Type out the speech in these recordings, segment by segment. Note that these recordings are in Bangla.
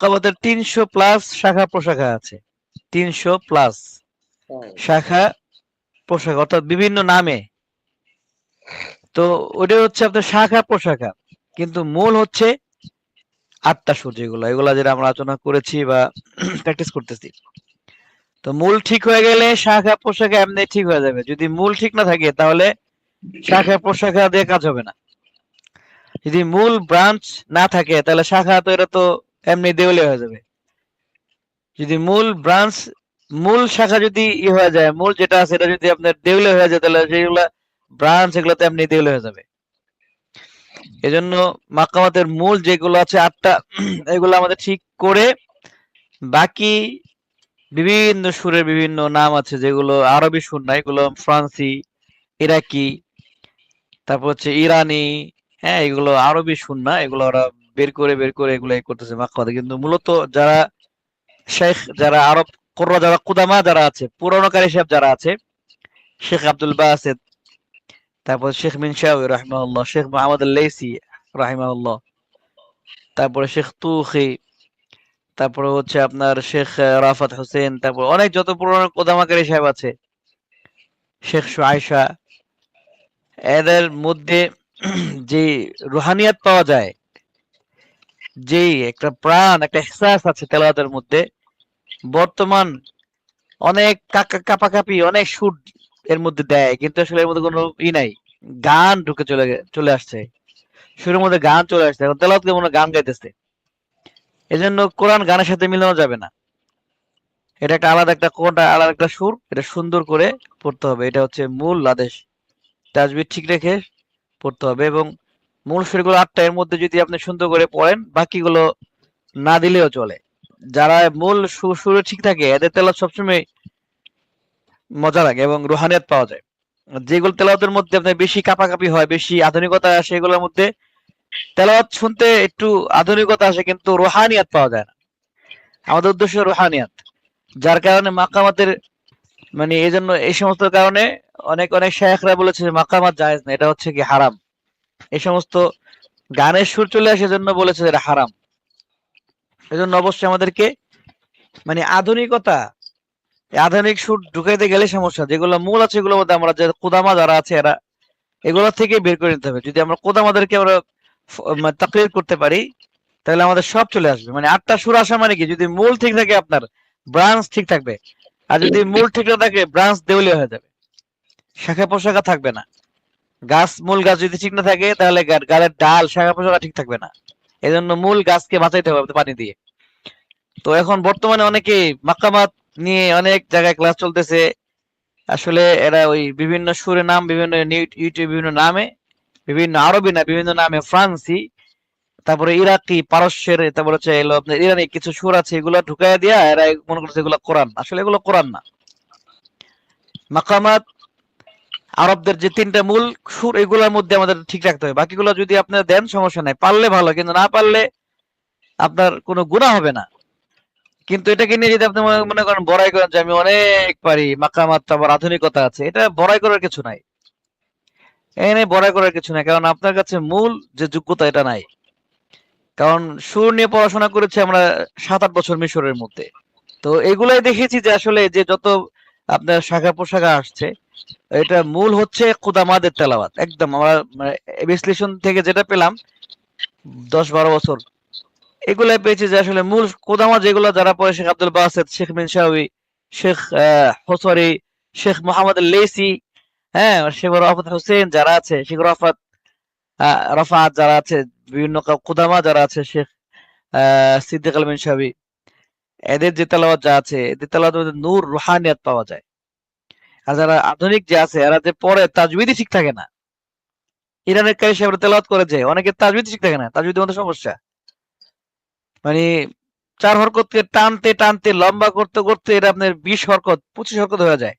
আমাদের তিনশো প্লাস শাখা প্রশাখা আছে। তিনশো প্লাস শাখা প্রশাখা অর্থাৎ বিভিন্ন নামে। তো ওটা হচ্ছে আপনার শাখা প্রশাখা কিন্তু মূল হচ্ছে আটটা সুর যেগুলো এগুলা যেটা আমরা আলোচনা করেছি বা প্র্যাকটিস করতেছি। তো মূল ঠিক হয়ে গেলে শাখা প্রশাখা এমনি ঠিক হয়ে যাবে। যদি মূল ঠিক না থাকে, তাহলে শাখা প্রশাখা দিয়ে কাজ হবে না। যদি মূল ব্রাঞ্চ না থাকে, তাহলে শাখা তো এটা তো এমনি দেউলে হয়ে যাবে। যদি মূল ব্রাঞ্চ মূল শাখা যদি ই হয়ে যায়, মূল যেটা আছে এটা যদি আপনার দেউলে হয়ে যায়, তাহলে যেগুলা ব্রাঞ্চ এগুলো তো এমনি দেউলে হয়ে যাবে। এজন্য মাকামাতের মূল যেগুলো আছে আটটা, এগুলো আমাদের ঠিক করে বাকি বিভিন্ন সুরের বিভিন্ন নাম আছে যেগুলো আরবি সুর না, এগুলো ফ্রান্সি, ইরাকি, তারপর হচ্ছে ইরানি হ্যাঁ এগুলো আরবি সুর না, এগুলো ওরা বের করে বের করে এগুলো করতেছে মাকামাতে কিন্তু মূলত যারা শেখ, যারা আরব কোররা, যারা কুদামা যারা আছে, পুরনোকারী সাহেব যারা আছে, শেখ আব্দুল বাসেদ, তারপর শেখ মিনশাউই রাহিমাহুল্লাহ, শেখ মোহাম্মদ লেসি রাহিমাহুল্লাহ, তারপরে শেখ তুখি তারপরে হচ্ছে আপনার শেখ রাফাত হোসেন, তারপর অনেক যত পুরনো কোদামাকারী সাহেব আছে। শেখ আয়সা এদের মধ্যে যে রুহানিয়াত পাওয়া যায় যে একটা প্রাণ, একটা এহসাস আছে তেলাওয়াতের মধ্যে, বর্তমান অনেক কাপাকাপি, অনেক সুর এর মধ্যে দেয়, কিন্তু আসলে এর মধ্যে কোনো ই নাই। গান ঢুকে চলে চলে আসছে। সুরের মধ্যে গান চলে আসছে, এখন তেলাওয়াত মনে হয় গান গাইতেছে। এজন্য কোরআন গানের সাথে মিলানো যাবে না। এটা একটা আলাদা একটা কোনটা আলাদা একটা সুর, এটা সুন্দর করে পড়তে হবে। এটা হচ্ছে মূল আদেশ। তাজবিদ ঠিক রেখে পড়তে হবে এবং মূল সুরগুলো আটটা, এর মধ্যে যদি আপনি সুন্দর করে পড়েন, বাকিগুলো না দিলেও চলে। যারা মূল সুর ঠিক থাকে, এদের তেলাওয়াত সবসময় মজা লাগে এবং রুহানিয়াত পাওয়া যায়। যেগুলো তেলাওয়াতের মধ্যে আপনার বেশি কাপাকাপি হয়, বেশি আধুনিকতা সেগুলোর মধ্যে তেলাওয়াত শুনতে একটু আধুনিকতা আসে, কিন্তু রুহানিয়াত পাওয়া যায় না। আমাদের উদ্দেশ্য রুহানিয়াত, যার কারণে মাকামাতের মানে এই জন্য এই সমস্ত কারণে অনেক অনেক শেখরা বলেছে মাকামাত জায়েজ না, এটা হচ্ছে কি হারাম। এই সমস্ত গানের সুর চলে আসে জন্য বলেছে এটা হারাম। এজন্য অবশ্যই আমাদেরকে মানে আধুনিকতা আধুনিক সুর ঢুকাইতে গেলে সমস্যা, যেগুলো মূল আছে এগুলোর মধ্যে আমরা যে কোদামা যারা আছে এরা, এগুলো থেকে বের করে নিতে হবে। যদি আমরা কোদামাদেরকে আমরা তাকলির করতে পারি, তাহলে আমাদের সব চলে আসবে। মানে আটটা সুর আসা মানে কি? যদি মূল ঠিক থাকে আপনার, ব্রাঞ্চ ঠিক থাকবে। আর যদি মূল ঠিক না থাকে, ব্রাঞ্চ দেউলিয়া হয়ে যাবে। শাখা পোশাখা থাকবে না। গাছ, মূল গাছ যদি ঠিক না থাকে, তাহলে গা- গাছের ডাল, শাখা পোশাখা ঠিক থাকবে না। এজন্য মূল গাছকে বাঁচাইতে হবে পানি দিয়ে। তো এখন বর্তমানে অনেকে মাকামাত নিয়ে অনেক জায়গায় ক্লাস চলতেছে। আসলে এরা ওই বিভিন্ন সুরের নাম, বিভিন্ন ইউটিউব, বিভিন্ন নামে বিভিন্ন আরবি না, বিভিন্ন নামে ফ্রান্সি, তারপরে ইরাকি, পারস্যের, তারপরে হচ্ছে আপনার ইরানি কিছু সুর আছে, এগুলো ঢুকাই দিয়া এরা মনে করছে এগুলো কোরআন। আসলে এগুলো কোরআন না। মাকামাত, আরবদের যে তিনটা মূল সুর, এগুলোর মধ্যে আমাদের ঠিক রাখতে হবে। বাকিগুলো যদি আপনারা দেন, সমস্যা নাই। পারলে ভালো, কিন্তু না পারলে আপনার কোনো গুণা হবে না। কিন্তু এটাকে নিয়ে যদি আপনি মনে- মনে করেন, বড়াই করেন যে আমি অনেক পারি, মাকামাত আবার আধুনিকতা আছে, এটা বড়াই করার কিছু নাই। এখানে বড়াই করার কিছু নাই, কারণ আপনার কাছে মূল যে যোগ্যতা এটা নাই। কারণ সুর নিয়ে পড়াশোনা করেছি আমরা সাত আট বছর মিশরের মধ্যে। তো এগুলাই দেখেছি যে আসলে যে যত আপনার শাখা পোশাখা আসছে, এটা মূল হচ্ছে কুদামাদের তেলাওয়াত, একদম। আমরা মানে বিশ্লেষণ থেকে যেটা পেলাম দশ বারো বছর। এগুলাই পেয়েছি যে আসলে মূল কোদামা যেগুলো যারা পরে শেখ আব্দুল বাসেদ, শেখ মিনশাউই শেখ হোসরি, শেখ মোহাম্মদ লেসি হ্যাঁ শেখ রফাত হোসেন যারা আছে শেখ রফাত রফাত যারা আছে, বিভিন্ন কুদামা যারা আছে, শেখ সিদ্দিক আল মিনশাউই এদের যে তেলাওয়াত যা আছে, এদের তেলাওয়াত নূর, রুহানিয়াত পাওয়া যায়। আর যারা আধুনিক যে আছে, এরা যে পরে তাজবিদি ঠিক থাকে না। ইরানের কারি সাহেব তেলাওয়াত করে যায় অনেকের তাজবিদি ঠিক থাকে না, তাজবিদের মধ্যে সমস্যা। মানে চার হরকতকে টানতে টানতে, লম্বা করতে করতে এটা আপনার বিশ হরকত, পঁচিশ হরকত হয়ে যায়।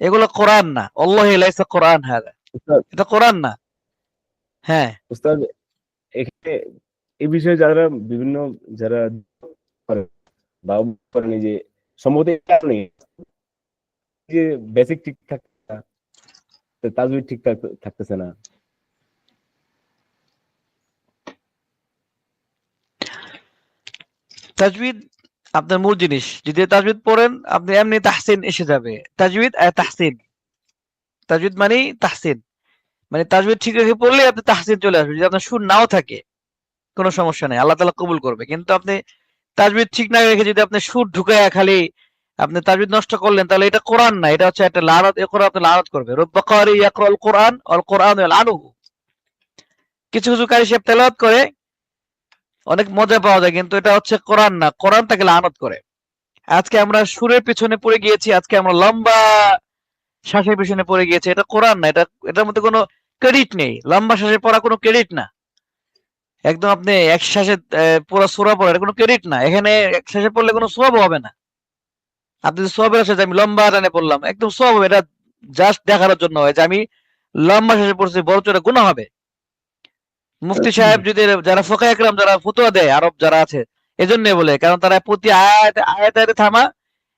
এগুলো কোরআন না। আল্লাহ লাইসা কোরআন হাদা। এটা কোরআন না। হ্যাঁ। উস্তাদ এখানে এই বিষয়ে যারা বিভিন্ন যারা বা করেন যে সম্ভবত কারণে যে বেসিক ঠিক থাকছে না তো তাজউদ ঠিক থাক- থাকতেছে না। তাজবিদ আপনার মূল জিনিস, যদি তাজবিদ পড়েন, আপনি এমনি তাহসিন এসে যাবে। তাজবিদ আর তাহসিন। তাজবিদ মানে তাহসিন। মানে তাজবিদ ঠিক রেখে পড়লে আপনি তাহসিন চলে আসবে যদি আপনার সুর নাও থাকে, কোনো সমস্যা নেই, আল্লাহ তালা কবুল করবে। কিন্তু আপনি তাজবিদ ঠিক না রেখে যদি আপনি সুর ঢুকায় খালি আপনি তাজবিদ নষ্ট করলেন, তাহলে এটা কোরআন না, এটা হচ্ছে একটা লানত, এ করে আপনি লানত করবে। রব্বা কারি ইয়াকরাল কোরআন অল কোরআন লানুহু কিছু কিছু কারি সাহেব তেলাওয়াত করে অনেক মজা পাওয়া যায়, কিন্তু এটা হচ্ছে কোরআন না। কোরআন তাকে লানত করে। আজকে আমরা সুরের পিছনে পড়ে গিয়েছি, আজকে আমরা লম্বা শ্বাসের পিছনে পড়ে গিয়েছি। এটা কোরআন না, এটা, এটার মধ্যে কোনো ক্রেডিট নেই। লম্বা শ্বাসে পড়া কোনো ক্রেডিট না। একদম আপনি এক শ্বাসে পুরো সোরা পড়া কোনো ক্রেডিট না। এখানে এক শ্বাসে পড়লে কোনো সব হবে না। আপনি যদি সবের সাথে আমি লম্বা টানে পড়লাম, একদম সব হবে। এটা জাস্ট দেখানোর জন্য হয় যে আমি লম্বা শ্বাসে পড়ছি বড় চোরা গুণা হবে। মুফতি সাহেব যদি যারা ফোকা একরাম, যারা ফতুয়া দেয়, আরব যারা আছে, এজন্য বলে, কারণ তারা প্রতি আয়াত আয়াত, আয়াতে থামা,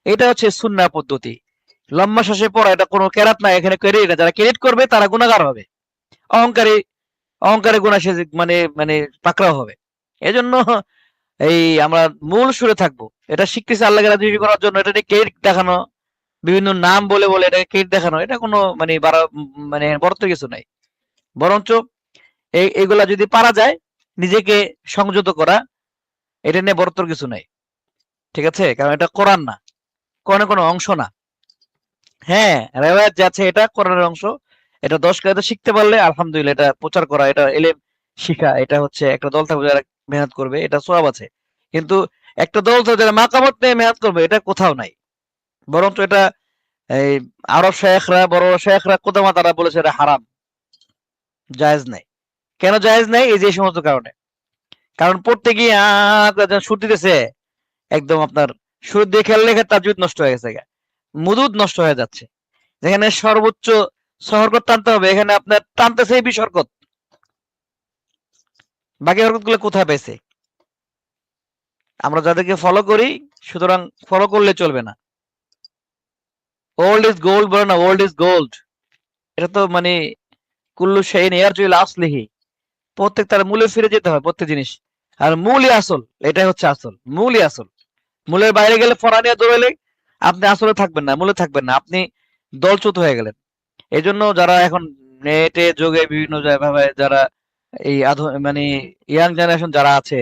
এটা হচ্ছে সুন্না পদ্ধতি। লম্বা শ্বাসে পড়া, এটা কোনো কেরাত না, এখানে ক্রেডিট না যারা ক্রেডিট করবে, তারা গুণাগার হবে। অহংকারী, অহংকারে গুণা সে মানে মানে পাকড়াও হবে। এজন্য এই আমরা মূল সুরে থাকব। এটা শিখতেছে আল্লাহকে রাজি করার জন্য, এটা ক্রেডিট দেখানো, বিভিন্ন নাম বলে বলে এটা ক্রেডিট দেখানো, এটা কোনো মানে বাড়া মানে বড়ত্ব কিছু নাই। বরঞ্চ এগুলা যদি পারা যায়, নিজেকে সংযত করা, এটা নিয়ে বড়ত্বর কিছু নাই। ঠিক আছে? কারণ এটা কোরআন না। কোরআনের কোনো অংশ না। হ্যাঁ রেওয়ায়ত যাচ্ছে এটা কোরআনের অংশ। এটা দশ কায়দা শিখতে পারলে আলহামদুলিল্লাহ এটা প্রচার করা, এটা এলেম শিখা, এটা হচ্ছে একটা দল থাকবে যারা মেহনত করবে, এটা সব আছে। কিন্তু একটা দল থাকবে যারা মাকামত নিয়ে মেহনত করবে, এটা কোথাও নাই। বরঞ্চ এটা, এই আরব শেখরা, বড় শেখরা কোদামা তারা বলেছে এটা হারাম, জায়েজ নাই। কেন জায়েজ নাই? এই যে সমস্ত কারণে। কারণ পড়তে গিয়ে সুর দিতেছে, একদম আপনার সুর দিয়ে খেয়াল লেখা তাজুদ নষ্ট হয়ে গেছে। মুদুদ নষ্ট হয়ে যাচ্ছে। যেখানে সর্বোচ্চ সহরকত টানতে হবে, এখানে আপনার টানতেছে বিসর্কত বাকি হরকতগুলো কোথায় পেয়েছে? আমরা যাদেরকে ফলো করি, সুতরাং ফলো করলে চলবে না। ওল্ড ইজ গোল্ড বলে না ওল্ড ইজ গোল্ড এটা তো মানে কুল্লু সেই নেয়ার জুইল আসলিহি প্রত্যেক তার মূলে ফিরে যেতে হয় প্রত্যেক জিনিস। আর মূলই আসল, এটাই হচ্ছে আসল, মূলই আসল। মূলের বাইরে গেলে ফরা নিয়ে দৌড়ালে আপনি আসলে থাকবেন না, মূলে থাকবেন না, আপনি দলচ্যুত হয়ে গেলেন। এই জন্য যারা এখন নেটে যোগে বিভিন্ন যারা এই মানে ইয়াং জেনারেশন যারা আছে,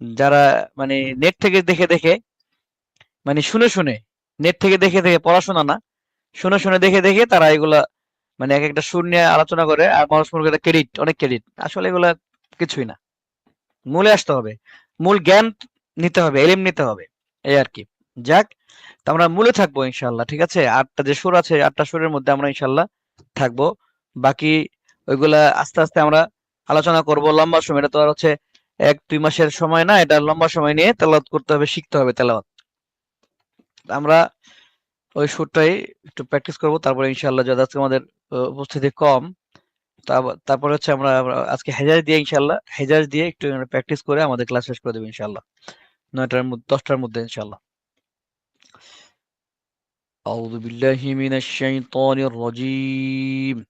যারা মানে নেট থেকে দেখে দেখে মানে শুনে শুনে নেট থেকে দেখে দেখে পড়াশোনা না, শুনে শুনে দেখে দেখে তারা এগুলা মানে এক একটা সুর নিয়ে আলোচনা করে আর মানুষ মনে করে ক্রেডিট অনেক ক্রেডিট আসলে এগুলা কিছুই না। মূলে আসতে হবে। মূল জ্ঞান নিতে হবে, এলিম নিতে হবে, এই আর কি। যাক আমরা মূলে থাকব ইনশাল্লাহ ঠিক আছে? আটটা যে সুর আছে, আটটা সুরের মধ্যে আমরা ইনশাল্লাহ থাকব। বাকি ওইগুলা আস্তে আস্তে আমরা আলোচনা করব। লম্বা সময়, এটা তো আর হচ্ছে এক, দুই মাসের সময় না, এটা লম্বা সময় নিয়ে তেলাওয়াত করতে হবে, শিখতে হবে তেলাওয়াত। আমরা ওই সুরটাই একটু প্র্যাকটিস করব তারপরে ইনশাল্লাহ যদি আজকে আমাদের আহ, উপস্থিতি কম তারপর- তারপরে হচ্ছে আমরা আমরা আজকে হেজাজ দিয়ে ইনশাল্লাহ হেজাজ দিয়ে একটু প্র্যাকটিস করে আমাদের ক্লাস শেষ করে দেবো ইনশাল্লাহ নয়টার মধ্যে দশটার মধ্যে ইনশাল্লাহ أعوذ بالله من الشيطان الرجيم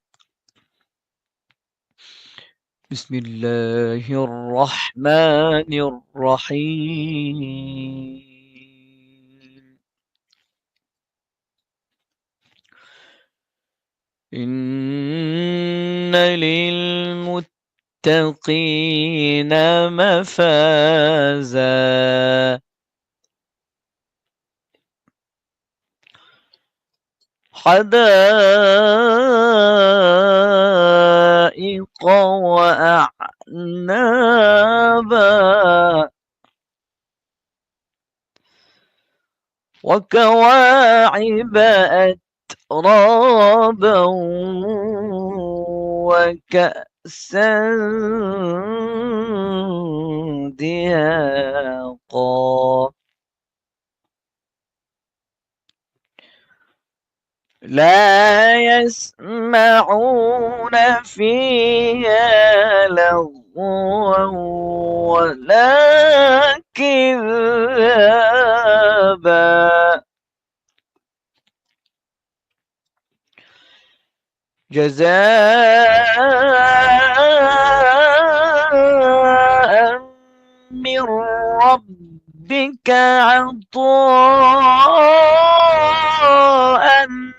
بسم الله الرحمن الرحيم إن للمتقين مفازا. حدائق وأعنابا. وكواعب أترابا وكأسا دهاقا. لا يسمعون فيها لغوا. جزاء من ربك عطاء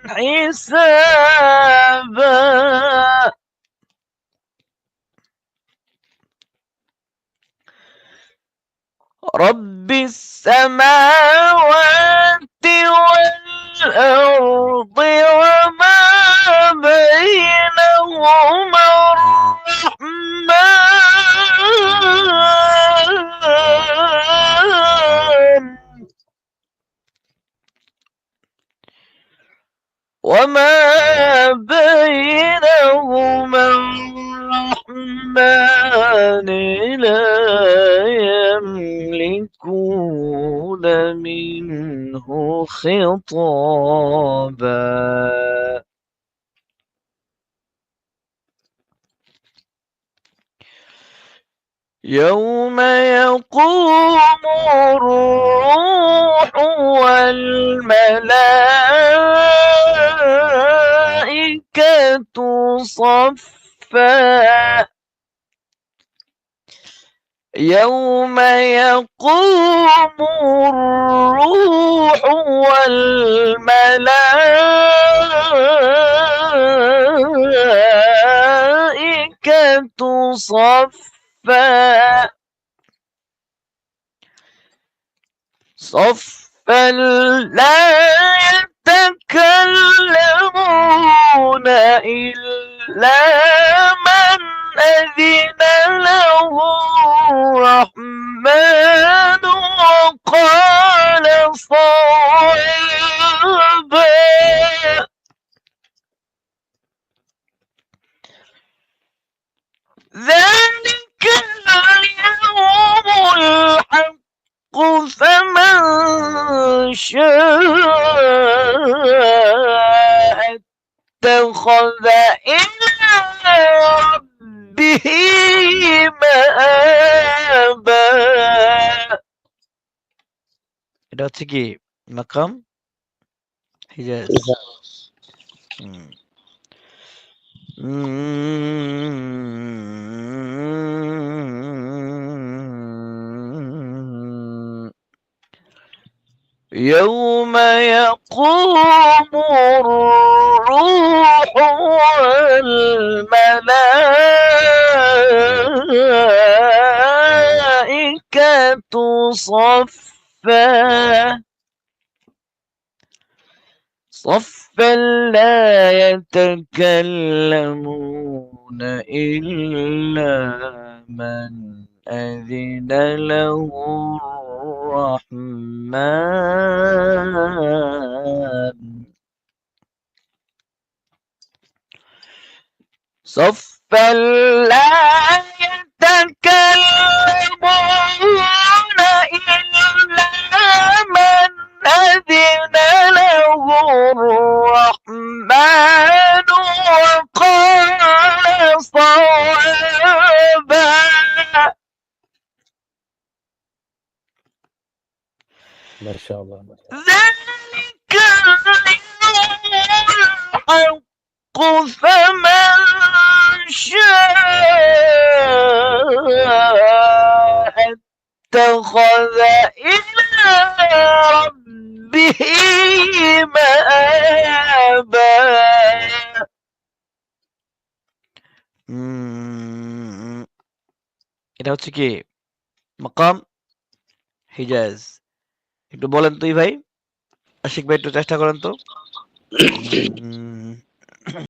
حسابا. رب السماوات والأرض وما بينهما الرحمن. وما بينهما الرحمن لا يملكون منه خطابا. يوم يقوم الروح والملائكة صفا يوم يقوم الروح والملائكة صفا صفا لا يتكلمون إلا من أذن له الرحمن وقال صوابا ذلك شاء اتخذ إلى ربه مآبا এটা হচ্ছে কি মাকাম হিজাজ হুম। يوم يقوم الروح والملائكة صفا. صفا لا يتكلمون إلا من أذن له الرحمن. صفا لا يتكلمون. ما شاء الله ذلك اليوم الحق فمن شاء اتخذ إلى ربه مآبا উম, এটা হচ্ছে কি মাকাম হিজাজ একটু বলেন তুই ভাই। আশিক ভাই একটু চেষ্টা করেন তো।